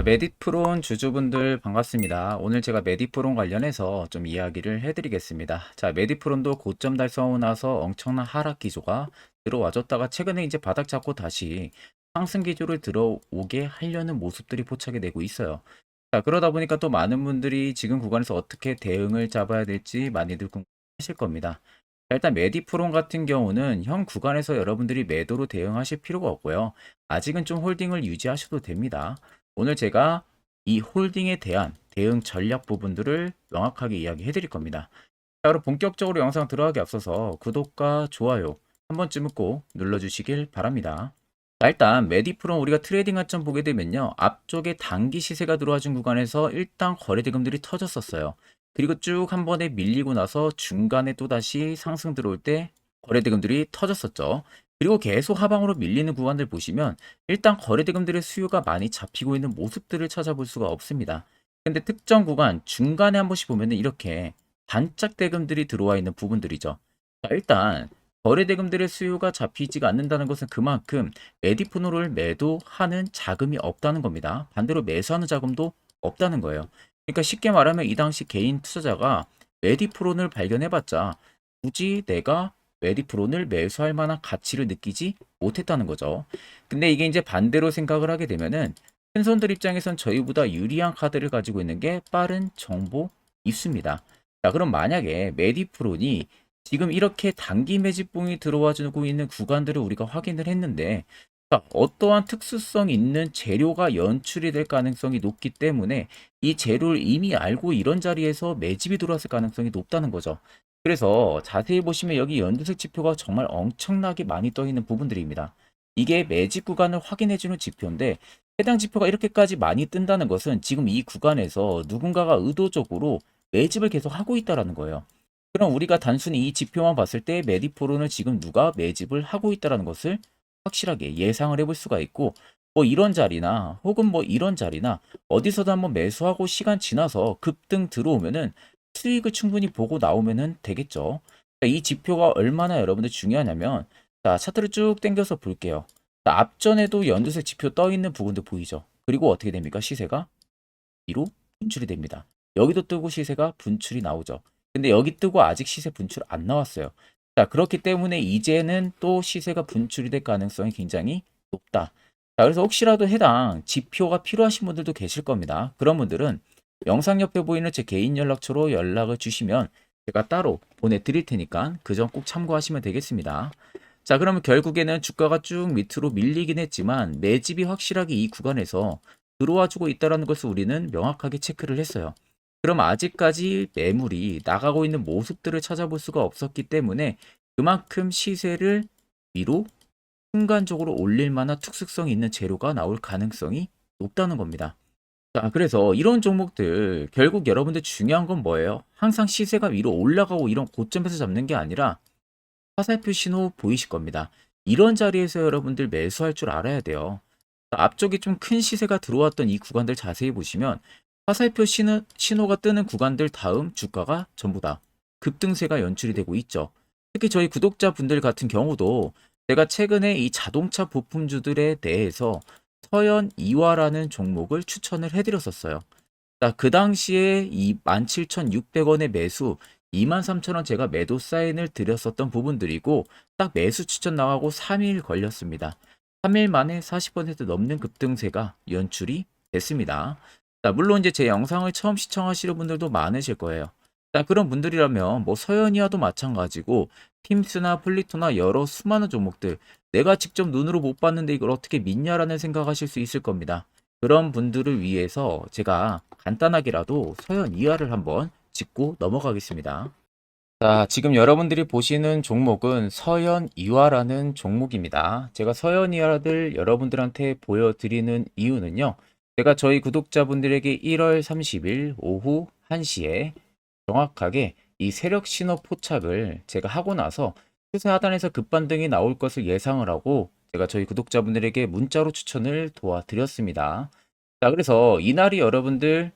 자, 메디프론 주주분들 반갑습니다. 오늘 제가 메디프론 관련해서 좀 이야기를 해드리겠습니다. 자, 메디프론도 고점 달성하고 나서 엄청난 하락 기조가 들어와줬다가 최근에 이제 바닥 잡고 다시 상승 기조를 들어오게 하려는 모습들이 포착이 되고 있어요. 자, 그러다 보니까 또 많은 분들이 지금 구간에서 어떻게 대응을 잡아야 될지 많이들 궁금하실 겁니다. 자, 일단 메디프론 같은 경우는 현 구간에서 여러분들이 매도로 대응하실 필요가 없고요. 아직은 좀 홀딩을 유지하셔도 됩니다. 오늘 제가 이 홀딩에 대한 대응 전략 부분들을 명확하게 이야기해 드릴 겁니다. 자, 그럼 본격적으로 영상 들어가기 앞서서 구독과 좋아요 한 번쯤은 꼭 눌러주시길 바랍니다. 자, 일단 메디프론 우리가 트레이딩 관점 보게 되면요. 앞쪽에 단기 시세가 들어와준 구간에서 일단 거래 대금들이 터졌었어요. 그리고 쭉 한 번에 밀리고 나서 중간에 또다시 상승 들어올 때 거래 대금들이 터졌었죠. 그리고 계속 하방으로 밀리는 구간들 보시면 일단 거래 대금들의 수요가 많이 잡히고 있는 모습들을 찾아볼 수가 없습니다. 근데 특정 구간 중간에 한 번씩 보면은 이렇게 반짝 대금들이 들어와 있는 부분들이죠. 자, 일단 거래 대금들의 수요가 잡히지가 않는다는 것은 그만큼 메디포노를 매도하는 자금이 없다는 겁니다. 반대로 매수하는 자금도 없다는 거예요. 그러니까 쉽게 말하면 이 당시 개인 투자자가 메디프론을 발견해봤자 굳이 내가 메디프론을 매수할 만한 가치를 느끼지 못했다는 거죠. 근데 이게 이제 반대로 생각을 하게 되면은 큰 손들 입장에선 저희보다 유리한 카드를 가지고 있는 게 빠른 정보 입수입니다. 자, 그럼 만약에 메디프론이 지금 이렇게 단기 매집봉이 들어와 주고 있는 구간들을 우리가 확인을 했는데 자, 어떠한 특수성 있는 재료가 연출이 될 가능성이 높기 때문에 이 재료를 이미 알고 이런 자리에서 매집이 들어왔을 가능성이 높다는 거죠. 그래서 자세히 보시면 여기 연두색 지표가 정말 엄청나게 많이 떠 있는 부분들입니다. 이게 매집 구간을 확인해주는 지표인데 해당 지표가 이렇게까지 많이 뜬다는 것은 지금 이 구간에서 누군가가 의도적으로 매집을 계속 하고 있다라는 거예요. 그럼 우리가 단순히 이 지표만 봤을 때 메디포론을 지금 누가 매집을 하고 있다라는 것을 확실하게 예상을 해볼 수가 있고 뭐 이런 자리나 혹은 뭐 이런 자리나 어디서도 한번 매수하고 시간 지나서 급등 들어오면은 수익을 충분히 보고 나오면은 되겠죠. 이 지표가 얼마나 여러분들 중요하냐면 자 차트를 쭉 당겨서 볼게요. 자, 앞전에도 연두색 지표 떠 있는 부분도 보이죠. 그리고 어떻게 됩니까? 시세가 위로 분출이 됩니다. 여기도 뜨고 시세가 분출이 나오죠. 근데 여기 뜨고 아직 시세 분출 안 나왔어요. 자, 그렇기 때문에 이제는 또 시세가 분출이 될 가능성이 굉장히 높다. 자, 그래서 혹시라도 해당 지표가 필요하신 분들도 계실 겁니다. 그런 분들은 영상 옆에 보이는 제 개인 연락처로 연락을 주시면 제가 따로 보내드릴 테니까 그 점 꼭 참고하시면 되겠습니다. 자, 그러면 결국에는 주가가 쭉 밑으로 밀리긴 했지만 매집이 확실하게 이 구간에서 들어와 주고 있다는 것을 우리는 명확하게 체크를 했어요. 그럼 아직까지 매물이 나가고 있는 모습들을 찾아볼 수가 없었기 때문에 그만큼 시세를 위로 순간적으로 올릴 만한 특수성 있는 재료가 나올 가능성이 높다는 겁니다. 자, 그래서 이런 종목들 결국 여러분들 중요한 건 뭐예요? 항상 시세가 위로 올라가고 이런 고점에서 잡는 게 아니라 화살표 신호 보이실 겁니다. 이런 자리에서 여러분들 매수할 줄 알아야 돼요. 앞쪽에 좀 큰 시세가 들어왔던 이 구간들 자세히 보시면 화살표 신호, 신호가 뜨는 구간들 다음 주가가 전부 다 급등세가 연출이 되고 있죠. 특히 저희 구독자분들 같은 경우도 제가 최근에 이 자동차 부품주들에 대해서 서현 이화라는 종목을 추천을 해드렸었어요. 자, 그 당시에 이 17,600원의 매수, 23,000원 제가 매도 사인을 드렸었던 부분들이고 딱 매수 추천 나가고 3일 걸렸습니다. 3일 만에 40% 넘는 급등세가 연출이 됐습니다. 자, 물론 이제 제 영상을 처음 시청하시는 분들도 많으실 거예요. 자, 그런 분들이라면 뭐 서현이와도 마찬가지고 팀스나 플리토나 여러 수많은 종목들 내가 직접 눈으로 못 봤는데 이걸 어떻게 믿냐라는 생각하실 수 있을 겁니다. 그런 분들을 위해서 제가 간단하게라도 서현 이하를 한번 짚고 넘어가겠습니다. 자, 지금 여러분들이 보시는 종목은 서현 이화라는 종목입니다. 제가 서현 이화를 여러분들한테 보여드리는 이유는요. 제가 저희 구독자분들에게 1월 30일 오후 1시에 정확하게 이 세력 신호 포착을 제가 하고 나서 추세 하단에서 급반등이 나올 것을 예상을 하고 제가 저희 구독자분들에게 문자로 추천을 도와드렸습니다. 자, 그래서 이날이 여러분들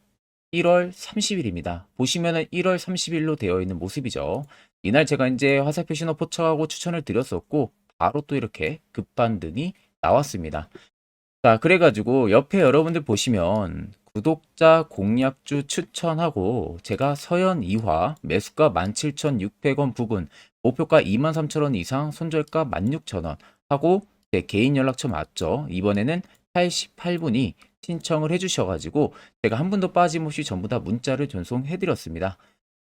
1월 30일입니다. 보시면은 1월 30일로 되어 있는 모습이죠. 이날 제가 이제 화살표 신호 포착하고 추천을 드렸었고 바로 또 이렇게 급반등이 나왔습니다. 자, 그래가지고 옆에 여러분들 보시면 구독자 공략주 추천하고 제가 서현 2화 매수가 17,600원 부근 목표가 23,000원 이상 손절가 16,000원 하고 제 개인 연락처 맞죠? 이번에는 88분이 신청을 해주셔가지고 제가 한 분도 빠짐없이 전부 다 문자를 전송해드렸습니다.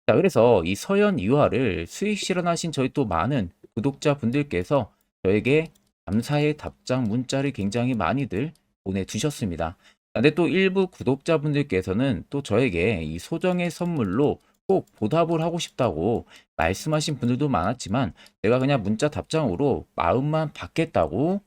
자, 그래서 이 서현 2화를 수익 실현하신 저희 또 많은 구독자 분들께서 저에게 감사의 답장 문자를 굉장히 많이들 보내주셨습니다. 근데 또 일부 구독자분들께서는 또 저에게 이 소정의 선물로 꼭 보답을 하고 싶다고 말씀하신 분들도 많았지만 제가 그냥 문자 답장으로 마음만 받겠다고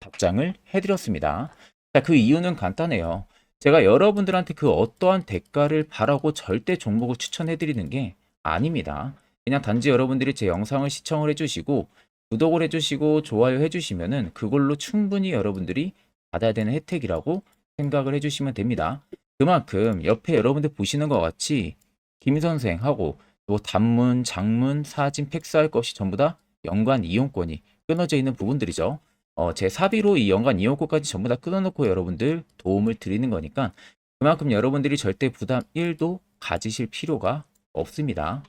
답장을 해드렸습니다. 자, 그 이유는 간단해요. 제가 여러분들한테 그 어떠한 대가를 바라고 절대 종목을 추천해드리는 게 아닙니다. 그냥 단지 여러분들이 제 영상을 시청을 해주시고 구독을 해주시고 좋아요 해주시면은 그걸로 충분히 여러분들이 받아야 되는 혜택이라고 생각을 해주시면 됩니다. 그만큼 옆에 여러분들 보시는 것 같이 김 선생하고 또 단문, 장문, 사진, 팩스할 것이 전부 다 연관 이용권이 끊어져 있는 부분들이죠. 어, 제 사비로 이 연관 이용권까지 전부 다 끊어놓고 여러분들 도움을 드리는 거니까 그만큼 여러분들이 절대 부담 1도 가지실 필요가 없습니다.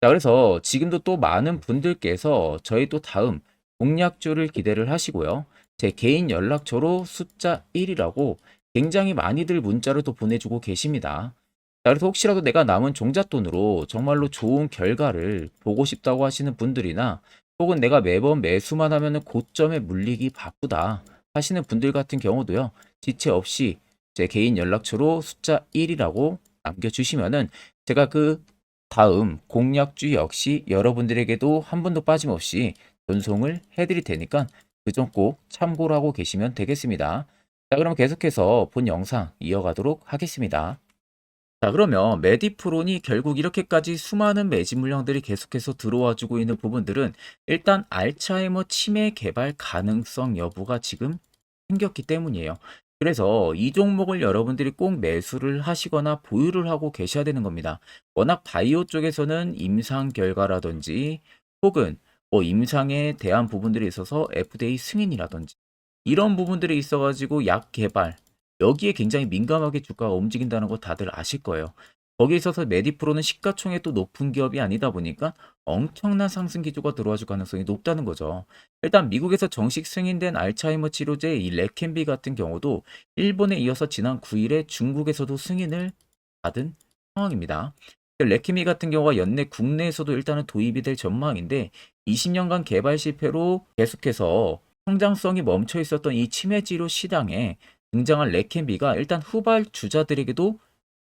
자, 그래서 지금도 또 많은 분들께서 저희 또 다음 공략주를 기대를 하시고요. 제 개인 연락처로 숫자 1이라고 굉장히 많이들 문자를 또 보내주고 계십니다. 자, 그래서 혹시라도 내가 남은 종잣돈으로 정말로 좋은 결과를 보고 싶다고 하시는 분들이나 혹은 내가 매번 매수만 하면 고점에 물리기 바쁘다 하시는 분들 같은 경우도요. 지체 없이 제 개인 연락처로 숫자 1이라고 남겨주시면은 제가 그 다음 공략주 역시 여러분들에게도 한 분도 빠짐없이 전송을 해드릴 테니까 그 점 꼭 참고를 하고 계시면 되겠습니다. 자, 그럼 계속해서 본 영상 이어가도록 하겠습니다. 자, 그러면 메디프론이 결국 이렇게까지 수많은 매집 물량들이 계속해서 들어와 주고 있는 부분들은 일단 알츠하이머 치매 개발 가능성 여부가 지금 생겼기 때문이에요. 그래서 이 종목을 여러분들이 꼭 매수를 하시거나 보유를 하고 계셔야 되는 겁니다. 워낙 바이오 쪽에서는 임상 결과라든지 혹은 뭐 임상에 대한 부분들이 있어서 FDA 승인이라든지 이런 부분들이 있어가지고 약 개발 여기에 굉장히 민감하게 주가가 움직인다는 거 다들 아실 거예요. 거기에 있어서 메디프로는 시가총액도 높은 기업이 아니다 보니까 엄청난 상승 기조가 들어와줄 가능성이 높다는 거죠. 일단 미국에서 정식 승인된 알츠하이머 치료제 이 레켄비 같은 경우도 일본에 이어서 지난 9일에 중국에서도 승인을 받은 상황입니다. 레케미 같은 경우가 연내 국내에서도 일단은 도입이 될 전망인데 20년간 개발 실패로 계속해서 성장성이 멈춰 있었던 이 치매 치료 시장에 등장한 레켄비가 일단 후발 주자들에게도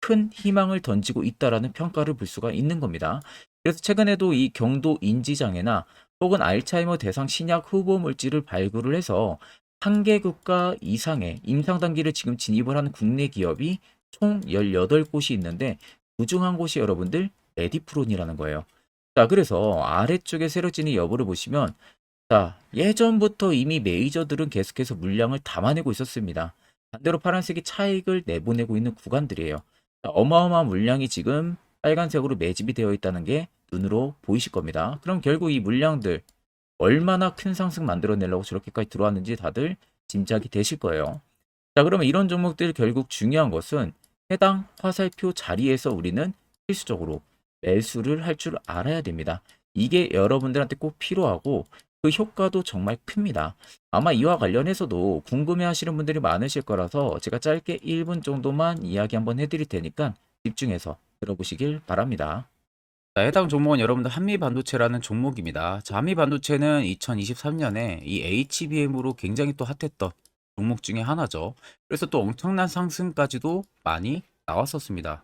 큰 희망을 던지고 있다라는 평가를 볼 수가 있는 겁니다. 그래서 최근에도 이 경도 인지장애나 혹은 알츠하이머 대상 신약 후보 물질을 발굴을 해서 한 개 국가 이상의 임상 단계를 지금 진입을 하는 국내 기업이 총 18곳이 있는데 그중 한 곳이 여러분들 메디프론이라는 거예요. 자, 그래서 아래쪽에 세력진이 여부를 보시면 자, 예전부터 이미 메이저들은 계속해서 물량을 담아내고 있었습니다. 반대로 파란색이 차익을 내보내고 있는 구간들이에요. 자, 어마어마한 물량이 지금 빨간색으로 매집이 되어 있다는 게 눈으로 보이실 겁니다. 그럼 결국 이 물량들 얼마나 큰 상승 만들어내려고 저렇게까지 들어왔는지 다들 짐작이 되실 거예요. 자, 그러면 이런 종목들 결국 중요한 것은 해당 화살표 자리에서 우리는 필수적으로 매수를 할 줄 알아야 됩니다. 이게 여러분들한테 꼭 필요하고 그 효과도 정말 큽니다. 아마 이와 관련해서도 궁금해 하시는 분들이 많으실 거라서 제가 짧게 1분 정도만 이야기 한번 해드릴 테니까 집중해서 들어보시길 바랍니다. 자, 해당 종목은 여러분들 한미 반도체라는 종목입니다. 자, 한미 반도체는 2023년에 이 HBM으로 굉장히 또 핫했던 종목 중에 하나죠. 그래서 또 엄청난 상승까지도 많이 나왔었습니다.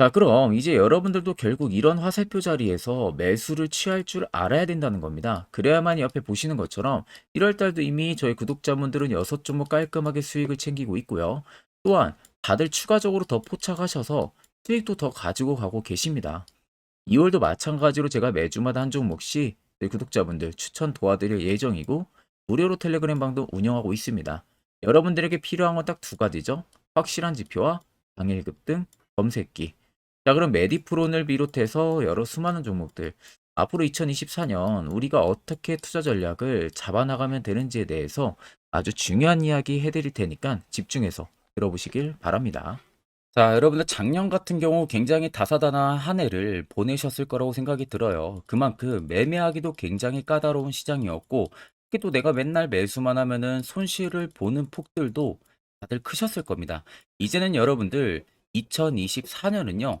자, 그럼 이제 여러분들도 결국 이런 화살표 자리에서 매수를 취할 줄 알아야 된다는 겁니다. 그래야만 옆에 보시는 것처럼 1월달도 이미 저희 구독자분들은 6종목 깔끔하게 수익을 챙기고 있고요. 또한 다들 추가적으로 더 포착하셔서 수익도 더 가지고 가고 계십니다. 2월도 마찬가지로 제가 매주마다 한 종목씩 저희 구독자분들 추천 도와드릴 예정이고 무료로 텔레그램 방도 운영하고 있습니다. 여러분들에게 필요한 건 딱 두 가지죠. 확실한 지표와 당일 급 등 검색기. 자, 그럼 메디프론을 비롯해서 여러 수많은 종목들 앞으로 2024년 우리가 어떻게 투자 전략을 잡아나가면 되는지에 대해서 아주 중요한 이야기 해드릴 테니까 집중해서 들어보시길 바랍니다. 자, 여러분들 작년 같은 경우 굉장히 다사다난한 한 해를 보내셨을 거라고 생각이 들어요. 그만큼 매매하기도 굉장히 까다로운 시장이었고, 특히 또 내가 맨날 매수만 하면은 손실을 보는 폭들도 다들 크셨을 겁니다. 이제는 여러분들 2024년은요,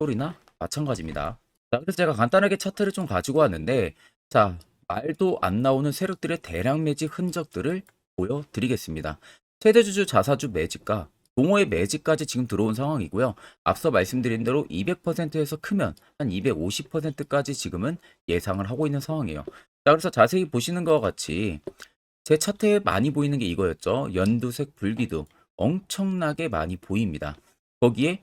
소리나 마찬가지입니다. 자, 그래서 제가 간단하게 차트를 좀 가지고 왔는데 자, 말도 안 나오는 세력들의 대량 매집 흔적들을 보여드리겠습니다. 최대주주 자사주 매집과 동호회 매집까지 지금 들어온 상황이고요. 앞서 말씀드린 대로 200%에서 크면 한 250%까지 지금은 예상을 하고 있는 상황이에요. 자, 그래서 자세히 보시는 것과 같이 제 차트에 많이 보이는 게 이거였죠. 연두색 불기둥 엄청나게 많이 보입니다. 거기에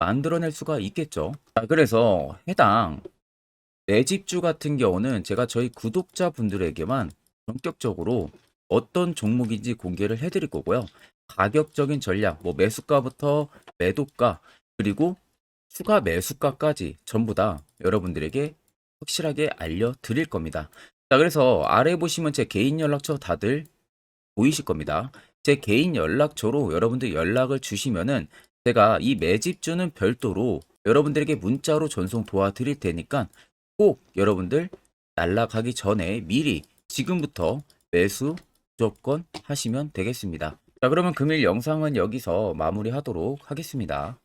만들어낼 수가 있겠죠. 자, 그래서 해당 매집주 같은 경우는 제가 저희 구독자분들에게만 본격적으로 어떤 종목인지 공개를 해드릴 거고요. 가격적인 전략, 뭐 매수가부터 매도가, 그리고 추가 매수가까지 전부 다 여러분들에게 확실하게 알려드릴 겁니다. 자, 그래서 아래 보시면 제 개인 연락처 다들 보이실 겁니다. 제 개인 연락처로 여러분들 연락을 주시면은 제가 이 매집주는 별도로 여러분들에게 문자로 전송 도와드릴 테니까 꼭 여러분들 날라가기 전에 미리 지금부터 매수 무조건 하시면 되겠습니다. 자, 그러면 금일 영상은 여기서 마무리하도록 하겠습니다.